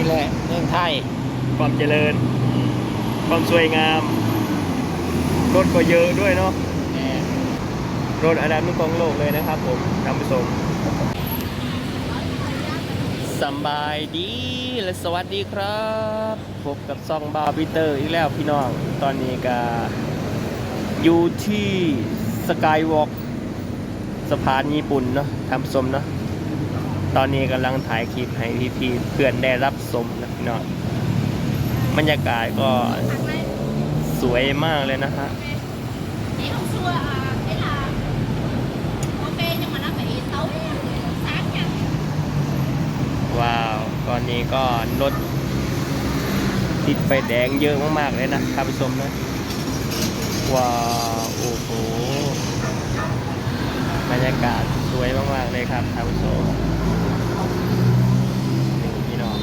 นี่แหละเมืองไทย ความเจริญ ความสวยงาม รถก็เยอะด้วยเนาะแหม่รถอันดับหนึ่งของโลกเลยนะครับผมท่านผู้ชมสำบายดีและสวัสดีครับพบกับซองบาร์บิเตอร์อีกแล้วพี่น้อง ตอนนี้ก็อยู่ที่สกายวอล์กสะพานญี่ปุ่นเนาะท่านผู้ชมเนาะ ตอนนี้กำลังถ่ายคลิปให้พี่ๆเพื่อนได้รับชมนะพี่น้องบรรยากาศก็สวยมากเลยนะฮะ Chị không xua à, thế là ok nhưng mà nó bị tối sáng nha ว้าว ตอนนี้ก็รถติดไฟแดงเยอะมากๆเลยนะท่านผู้ชมนะ ว้าว โอ้โห บรรยากาศสวยมากๆเลยครับท่านผู้ชมนี่พี่น้อง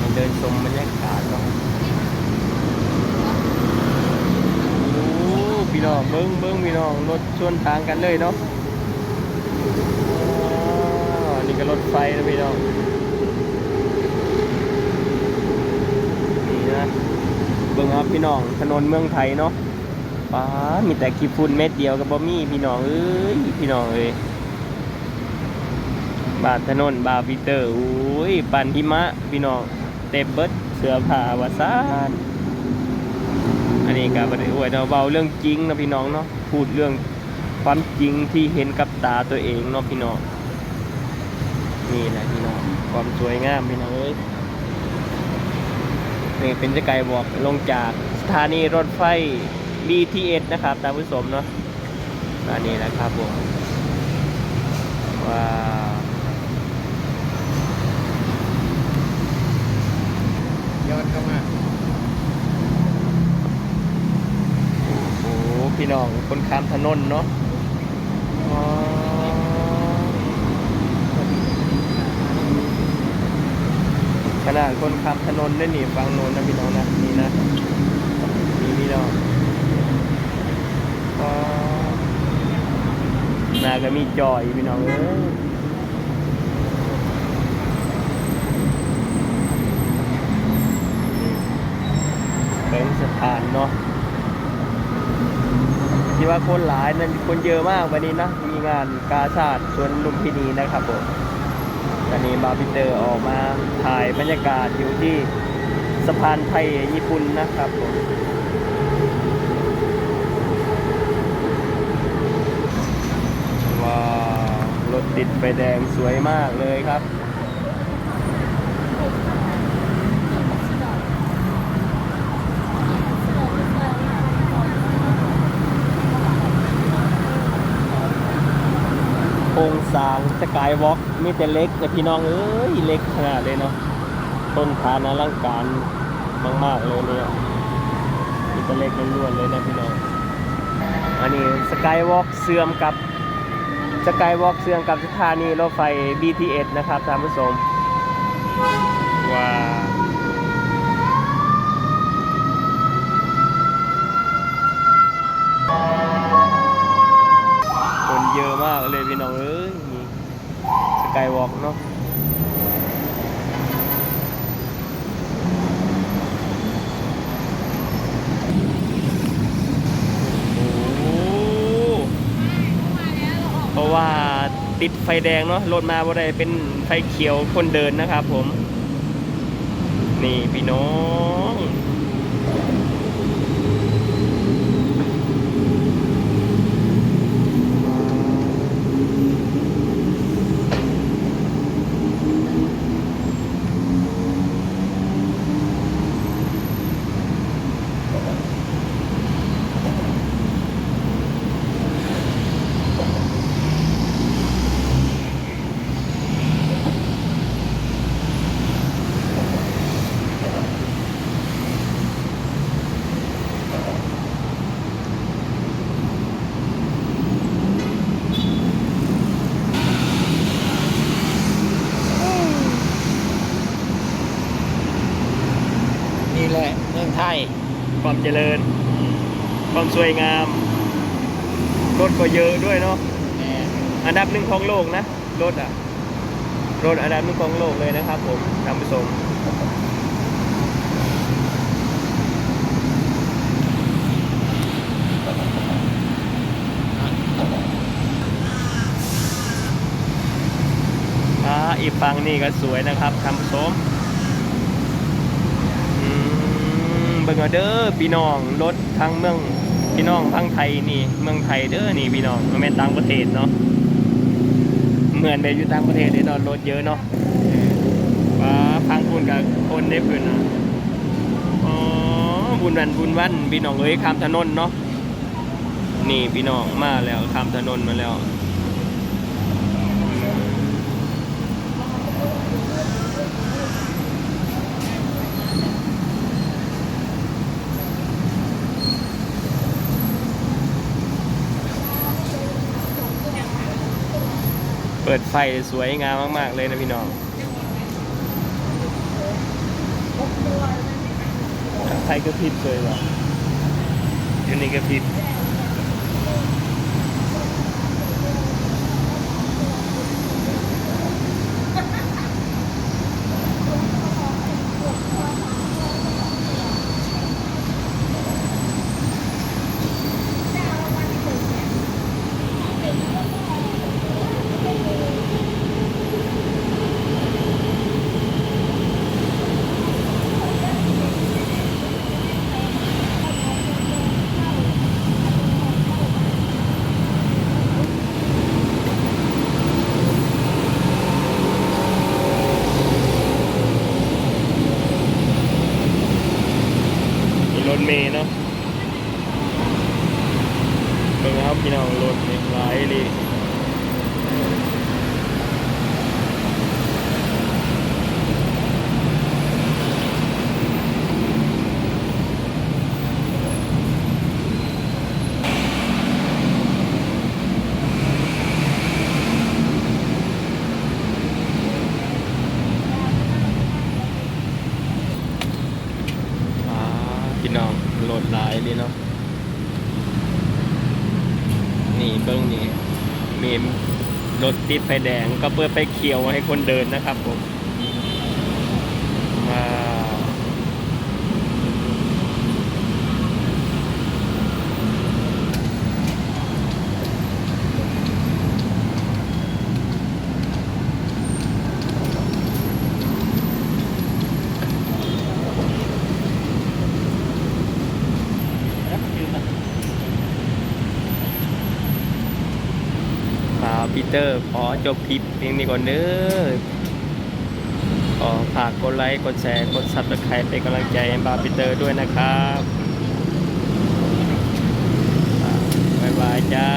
มาเดินชมบรรยากาศเนาะโอ้พี่น้องเบิ้งเบิ้งพี่น้องรถ ชวนทางกันเลยเนาะอ๋อนี่ก็รถไฟนะพี่น้องนี่นะเบิ่งครับพี่น้องถนนเมืองไทยเนาะป้ามีแต่ขี้ฝุ่นเม็ดเดียวกับบ่มีพี่น้องเอ้ยพี่น้องเอ้ยบาดถนนบาร์บิเตอร์อุ้ยปันหิมะพี่น้องเต็มเบิดเสื้อผ้าวาซานอันนี้ก็บ่ได้อวยเนาะเว้าเรื่องจริงนะพี่น้องเนาะพูดเรื่อง ความจริงที่เห็นกับตาตัวเองเนาะพี่น้องนี่แหละพี่น้องความสวยงามพี่น้องเอ้ยนี่เป็นสกายวอล์กลงจากสถานีรถไฟ BTS นะครับตามผู้ชมเนาะอันนี้นะครับผมว้าวย้อนเข้ามาโอ้โหพี่น้องคนข้ามถนนเนาะ นาดคนข้ามถนนได้หนีฟังโน้นนะพี่น้องนะนี่นะนี่พี่น้องน้าก็มีจอยพี่น้องเอ้ยเป็นสถานเนาะที่ว่าคนหลายนั่นคนเยอะมากวันนี้นะ มีงานกาชาติสวนลุมพินีนะครับผม ตอนนี้บาร์บิเตอร์ออกมาถ่ายบรรยากาศอยู่ที่สะพานไทยญี่ปุ่นนะครับผมว้าวรถติดไฟแดงสวยมากเลยครับโครงสร้างสกายวอล์ก มีแต่เล็กแต่พี่น้องเอ้ยเล็กขนาดเลยเนาะต้นขานะร่างการมากๆเลยเนี่ยมีแต่เล็กล้วนๆเลยนะพี่น้องอันนี้สกายวอล์กเสื่อมกับสกายวอล์กเสื่อมกับสถานีรถไฟ BTS นะครับท่านผู้ชมว้าวคนเยอะมากเลยพี่น้องเอ้ยนี่ส กายวอล์กเนาะโอ้เพราะว่าติดไฟแดงเนาะรถมาบ่ได้เป็นไฟเขียวคนเดินนะครับผม นี่พี่น้อง ความเจริญ ความสวยงาม รถก็เยอะด้วยเนาะแหม่ทอันดับหนึ่งของโลกนะ รถอะ รถอันดับหนึ่งของโลกเลยนะครับผมท่านผู้ชมอ่าอีกฝั่งนี่ก็สวยนะครับท่านผู้ชมอืม เบิ่งเอาเด้อพี่น้องรถทางเมืองพี่น้องทางไทยนี่เมืองไทยเด้อนี่พี่น้องมันเป็นต่างประเทศเนาะเหมือนไปอยู่ต่างประเทศเลยเนาะรถเยอะเนาะว้าพังคุณกับคนได้พื้นนะอ๋อบุญวันบุญวันพี่น้องเอ้ยข้ามถนนเนาะนี่พี่น้องมาแล้วข้ามถนนมาแล้ว เปิดไฟสวยงามมาก ๆ เลยนะพี่น้องไฟกระพริบเลยว่ะอยู่นี่ก็พิบ เมย์เนาะเบิ่งครับพี่น้องรถเมย์หลายเลยอ่าพี่น้องรถหลายเลยเนาะนี่เบิ้งนี่มี รถติดไฟแดงก็เปิดไฟเขียวให้คนเดินนะครับผมมา เตอร์ขอจบคลิปเพียงนี้ก่อนเด้อขอฝากกดไลค์ กดแชร์ กดซับสไครป์เป็นกำลังใจให้บาร์ปีเตอร์ด้วยนะครับ บ๊ายบายจ้า